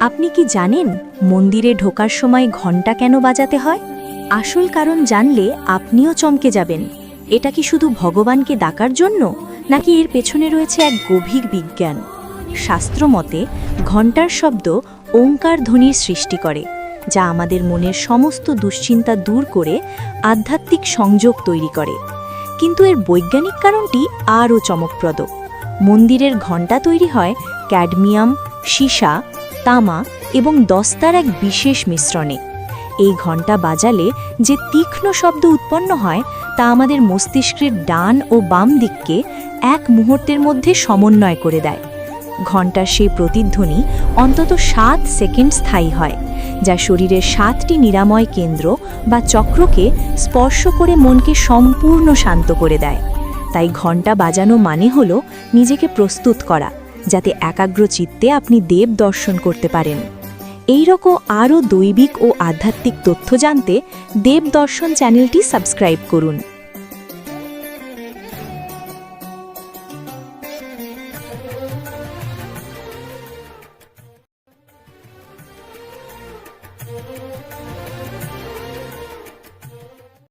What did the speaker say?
আপনি কি জানেন মন্দিরে ঢোকার সময় ঘণ্টা কেন বাজাতে হয়? আসল কারণ জানলে আপনিও চমকে যাবেন। এটা কি শুধু ভগবানকে ডাকার জন্য, নাকি এর পেছনে রয়েছে এক গভীর বিজ্ঞান? শাস্ত্রমতে ঘণ্টার শব্দ ওঙ্কার ধ্বনির সৃষ্টি করে, যা আমাদের মনের সমস্ত দুশ্চিন্তা দূর করে আধ্যাত্মিক সংযোগ তৈরি করে। কিন্তু এর বৈজ্ঞানিক কারণটি আরও চমকপ্রদ। মন্দিরের ঘণ্টা তৈরি হয় ক্যাডমিয়াম, সীসা তামা এবং দস্তার এক বিশেষ মিশ্রণে। এই ঘণ্টা বাজালে যে তীক্ষ্ণ শব্দ উৎপন্ন হয়, তা আমাদের মস্তিষ্কের ডান ও বাম দিককে এক মুহূর্তের মধ্যে সমন্বয় করে দেয়। ঘণ্টার সেই প্রতিধ্বনি অন্তত সাত সেকেন্ড স্থায়ী হয়, যা শরীরের সাতটি নিরাময় কেন্দ্র বা চক্রকে স্পর্শ করে মনকে সম্পূর্ণ শান্ত করে দেয়। তাই ঘণ্টা বাজানো মানে হল নিজেকে প্রস্তুত করা। যাতে একাগ্র চিত্তে আপনি দেব দর্শন করতে পারেন। এই রকম আরও দৈবিক ও আধ্যাত্মিক তথ্য জানতে দেব দর্শন চ্যানেলটি সাবস্ক্রাইব করুন।